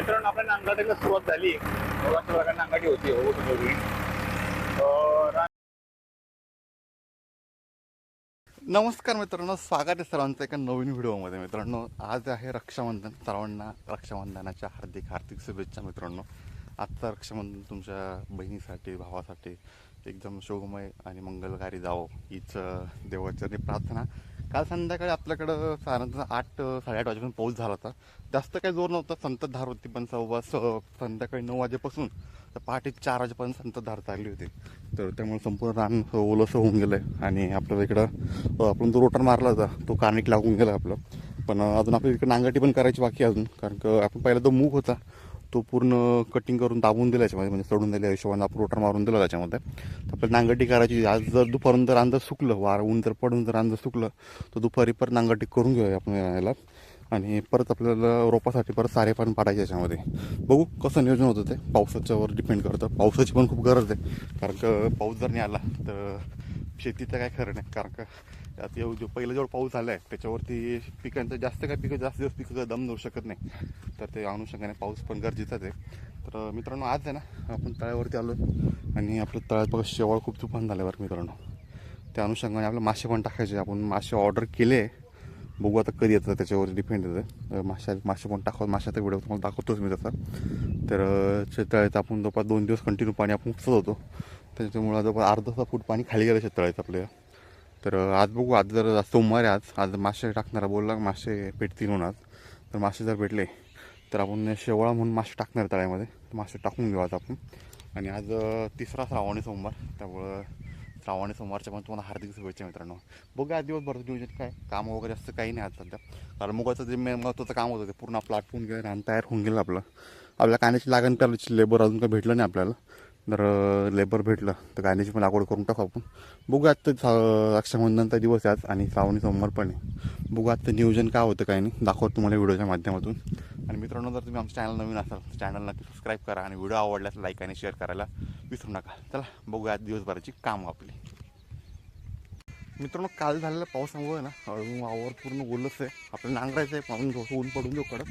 मित्रांनो आपल्या नांगाटीला सुरुवात झाली. अशा प्रकारे नांगाटी होती. हो, हो, हो, हो. नमस्कार मित्रांनो स्वागत आहे सर्वांचं एका नवीन व्हिडिओमध्ये. मित्रांनो आज आहे रक्षाबंधन सर्वांना रक्षाबंधनाच्या हार्दिक हार्दिक शुभेच्छा मित्रांनो. आजचं रक्षाबंधन तुमच्या बहिणीसाठी भावासाठी एकदम शोभमय आणि मंगलकारी जावं. हीच अं, देवाचरणी प्रार्थना. काल संध्याकाळी आपल्याकडं साधारणतः आठ साडेआठ वाजेपर्यंत पाऊस झाला होता. जास्त काही जोर नव्हता संततधार होती पण सव्वा संध्याकाळी नऊ वाजेपासून तर पहाटे चार वाजेपर्यंत संततधार चालली होती. तर त्यामुळे संपूर्ण रान ओलंसं होऊन गेलं आहे आणि आपल्याला इकडं आपण जो रोटर मारला होता तो कानिक लागून गेला आपलं. पण अजून आपल्या इकडं नांगाटी पण करायची बाकी अजून. कारण का आपण पहिला तो मूग होता तो पूर्ण कटिंग करून दाबून दिला याच्यामध्ये म्हणजे सोडून दिल्या हिशोबाने आपण रोटर मारून दिला त्याच्यामध्ये. तर आपल्याला नांगरटी करायची आज जर दुपारून जर अंदाज सुकलं वार ऊन जर पडून जर अंदाज सुकलं तर दुपारी परत नांगरटी करून घेऊया आपण याला. आणि परत आपल्याला रोपासाठी परत सारे पण पाडायचे याच्यामध्ये. बघू कसं नियोजन होतं ते. पावसाच्यावर डिपेंड करतं. पावसाची पण खूप गरज आहे. कारण का पाऊस जर नाही आला तर शेतीचं काय खरं नाही. कारण का आता एवढं जो पहिला जेवढा पाऊस झाला आहे त्याच्यावरती पिकांचं जास्त काय पिकं जास्त दिवस पिकं दम देऊ शकत नाही. तर ते अनुषंगाने पाऊस पण गरजेचाच आहे. तर मित्रांनो आज आहे ना आपण तळ्यावरती आलो आणि आपलं तळ्यात बघा शेवाळ खूप तुफान झालं बरं मित्रांनो. त्या अनुषंगाने आपलं मासे पण टाकायचे. आपण मासे ऑर्डर केले. बघू आता कधी येतं त्याच्यावर डिपेंड येतं माशा मासे पण टाकत माशाचा व्हिडिओ तुम्हाला दाखवतोच मी तसा. तर अं, आपण जवळपास दोन दिवस कंटिन्यू पाणी आपण उपसत होतो त्याच्यामुळं जवळपास अर्धा तास फूट पाणी खाली गेलं शेततळ्यात आपल्या. तर आज बघू आज जर सोमवार आहे आज. आज मासे टाकणारा बोलला मासे भेटतील म्हणून आज. तर मासे जर भेटले तर आपण शेवळा म्हणून मासे टाकणार तळ्यामध्ये. तर मासे टाकून घेऊ आज आपण. आणि आज तिसरा श्रावणी सोमवार. त्यामुळं श्रावणी सोमवारच्या पण तुम्हाला हार्दिक शुभेच्छा मित्रांनो. बघा आज दिवसभर नियोजन काय कामं वगैरे असं काही नाही आज सध्या. कारण मुगाचं जे मेन महत्त्वाचं काम होतं ते पूर्ण आपलं आटपून गेलं रान तयार होऊन गेलं आपलं. आपल्या कानाची लागण करायची लेबर अजून काही भेटलं नाही आपल्याला. जर लेबर भेटलं. तर कांद्याची पण लागवड करून टाकू आपण. बघू आत्ता सा- रक्षाबंधनचा दिवस आहे आज आणि श्रावणी सोमवार पण आहे. बघू आजचं नियोजन काय होतं काय नाही. दाखवतो तुम्हाला व्हिडिओच्या माध्यमातून. आणि मित्रांनो जर तुम्ही आमचं चॅनल नवीन असाल चॅनल नक्की सबस्क्राईब करा आणि व्हिडिओ आवडल्यास लाईक आणि शेअर करायला विसरू नका. चला बघू आज दिवसभराची काम आपली. मित्रांनो काल झालेला पावसामुळे ना हळू वावर पूर्ण ओलंच आहे. आपल्याला नांगरायचं आहे पाहून थोडं ऊन पडून देऊ कडक.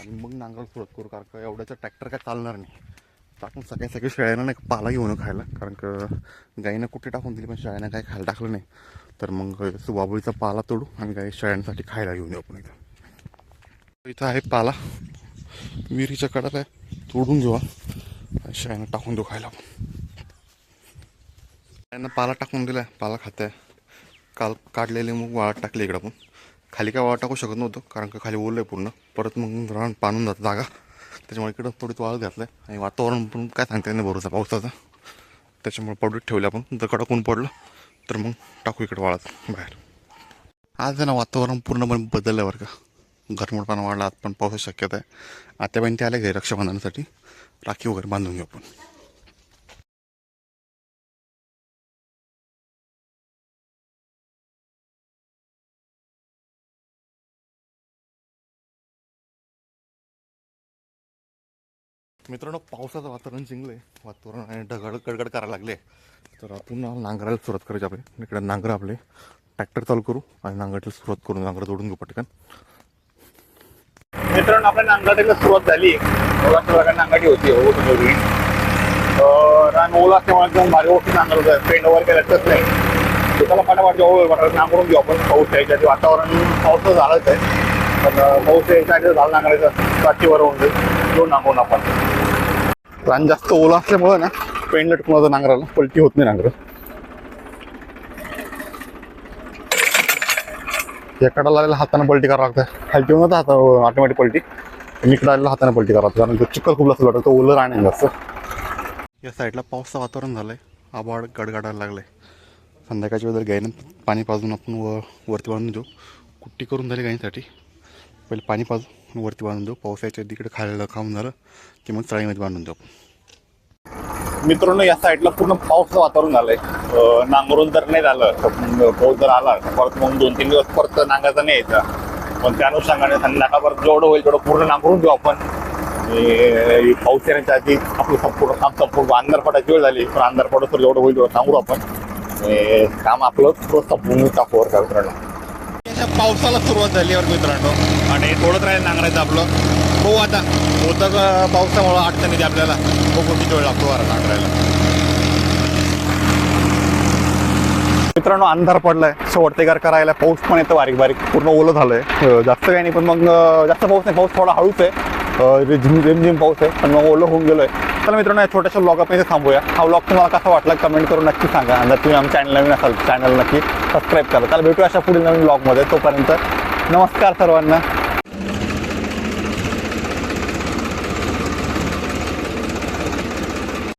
आणि मग नांगरायला सुरुवात करू कारण का एवढ्याचं ट्रॅक्टर काय चालणार नाही. टाकून सकाळी सकाळी शाळेनं शेळ्यांना नाही पाला घेऊन खायला. कारण का गाईनं कुठे टाकून दिली पण शेळ्यांना काय खायला टाकलं नाही. तर मग सुबाबळीचा पाला तोडू आणि गाई शेळ्यांसाठी खायला घेऊन येऊ आपण इथं. इथं आहे पाला. विहिरीच्या कडात आहे. तोडून घेऊ शाळेनं शेळ्यांना टाकून देऊ खायला आपण. पाला टाकून दिला पाला खात आहे काल काढलेले मग वाळत टाकले इकडं आपण. खाली काय वाळत टाकू शकत नव्हतं. कारण का खाली ओलं आहे पूर्ण. परत मग रान पाणून जातं जागा. त्याच्यामुळे इकडं थोडी वाळत घातलं आहे आणि वातावरण पण काय सांगता येत नाही भरोसा पावसाचा. त्याच्यामुळे पडूत ठेवलं आपण. जर कडक ऊन पडलं तर मग टाकू इकडं वाळत बाहेर. आज आहे ना वातावरण पूर्णपणे बदललं बरं का. घरमोडपणा वाढला आज पण पावसाची शक्यता आहे. आत्याबाईन ते आले घरी रक्षाबंधनासाठी. राखी वगैरे बांधून घेऊ आपण. मित्रांनो पावसाचं वातावरण चिंगलं आहे वातावरण आणि ढगड गडगड करायला लागले तर आपण नांगरायला सुरुवात करायची आपले. इकडे नांगर आपले. ट्रॅक्टर चालू करू आणि नांगरायला सुरुवात करू. नांगर जोडून घेऊ पटकन. मित्रांनो आपल्या नांगाटीला सुरुवात झाली. नांगाटी होती हो, रान ओला असल्यामुळे एकदम भारी गोष्टी नांगर होतं. पेंड वगैरे काही लटकत नाही. त्याला पाठापाठ जवळ वाटत नांगरून घेऊ आपण. पाऊस यायच्या वातावरण पावसाचं झालंच आहे. पण पाऊस यायच्या आधी झालं नांगरायचं. काठीवर होऊन जाईल. घेऊन ना हो आपण रान जास्त ओला असल्यामुळे ना पेंड लटकून होतं नांगराला. पलटी होत नाही नांगर. एकाडा लागलेला हाताने पलटी करावं लागतं. खालती होऊन हात ऑटोमॅटिक पलटी. आणि इकडे आलेला हाताने पलटी करावं कारण तो चिखल खूप जास्त वाटतं ओलं राहणे आहे जास्त. या साईडला पावसाचं वातावरण झालंय. आबाड गडगडायला लागलंय. संध्याकाळच्या वेळेला गायनं पाणी पाजून आपण व वरती बांधून देऊ कुट्टी करून झाली गायीसाठी पहिले पाणी पाजू वरती बांधून देऊ. पावसाच्या तिकडे खायला खाऊन झालं की मग चाळीमध्ये बांधून देऊ. मित्रांनो या साईडला पूर्ण पावसाचं वातावरण झालंय. नांगरून जर नाही झालं तर पाऊस जर आला तर परत मग दोन तीन दिवस परत नांगायचा नाही यायचा. पण त्या अनुषंगाने जेवढं होईल तेवढं पूर्ण नांगरून घेऊ आपण. पाऊस येण्याच्या आधी आपलं संपूर्ण काम संपूर्ण अंधार पडायची वेळ झाली पण अंधार पडत तर जेवढं होईल तेवढं सांगू आपण. काम आपलं संपूर्ण टाकूवर काय मित्रांनो. पावसाला सुरुवात झाली मित्रांनो. आणि थोडंच राहील नांगरायचं आपलं. हो आता. होतं पावसामुळं अडचण येते आपल्याला. बघू किती वेळ लागतो वारा नांगरायला. मित्रांनो अंधार पडलाय. शेवटतेगार करायला पाऊस पण येतो बारीक बारीक पूर्ण ओलं झालंय. जास्त काही नाही पण मग जास्त पाऊस नाही. पाऊस थोडा हळूच आहे. रिमझिम पाऊस आहे. पण मग ओलं होऊन गेलोय. चला मित्रांनो या छोट्याशा ब्लॉग इथे थांबूया. हा ब्लॉग तुम्हाला कसा वाटला कमेंट करून नक्की सांगा. आणि जर तुम्ही आमच्या चॅनल नवीन असाल चॅनल नक्की सबस्क्राईब करा. त्याला भेटू अशा पुढील नवीन ब्लॉगमध्ये तोपर्यंत नमस्कार सर्वांना.